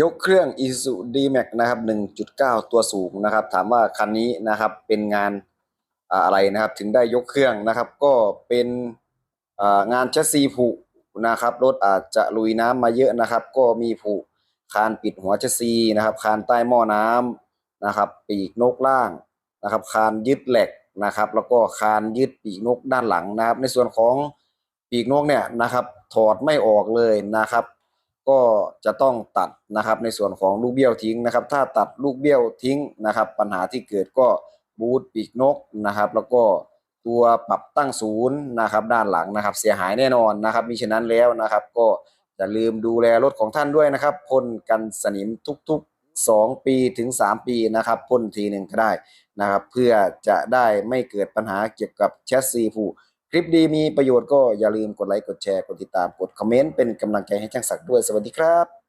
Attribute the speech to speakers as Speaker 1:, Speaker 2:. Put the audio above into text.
Speaker 1: ยกเครื่อง Isuzu D-Max นะครับ 1.9 ตัวสูงนะครับ ถามว่าคันนี้นะครับเป็นงานอะไรนะครับ ถึงได้ยกเครื่องนะครับ ก็เป็นอ่างานแชสซีผุนะครับรถอาจจะลุยน้ำมาเยอะนะครับ ก็มีผุคานปิดหัวแชสซีนะครับ คานใต้หม้อน้ำนะครับ ปีกนกล่างนะครับ คานยึดเหล็กนะครับ แล้วก็คานยึดปีกนกด้านหลังนะครับ ในส่วนของปีกนกเนี่ยนะครับ ถอดไม่ออกเลยนะครับ ก็จะต้องตัดนะครับในส่วนของลูกเบี้ยวทิ้งนะครับ ถ้าตัดลูกเบี้ยวทิ้งนะครับ ปัญหาที่เกิดก็บูทปีกนกนะครับ แล้วก็ตัวปรับตั้งศูนย์นะครับด้านหลังนะครับ เสียหายแน่นอนนะครับมิฉะนั้นแล้วนะครับ ก็อย่าลืมดูแลรถของท่านด้วยนะครับพ่นกันสนิมทุกๆ 2 ปีถึง 3 ปีนะครับพ่นทีหนึ่งก็ได้นะครับ เพื่อจะได้ไม่เกิดปัญหาเกี่ยวกับแชสซีผุ คลิปดีมีประโยชน์ก็อย่าลืมกดไลค์กดแชร์กดติดตามกดคอมเมนต์เป็นกำลังใจให้ช่างศักดิ์ด้วยสวัสดีครับ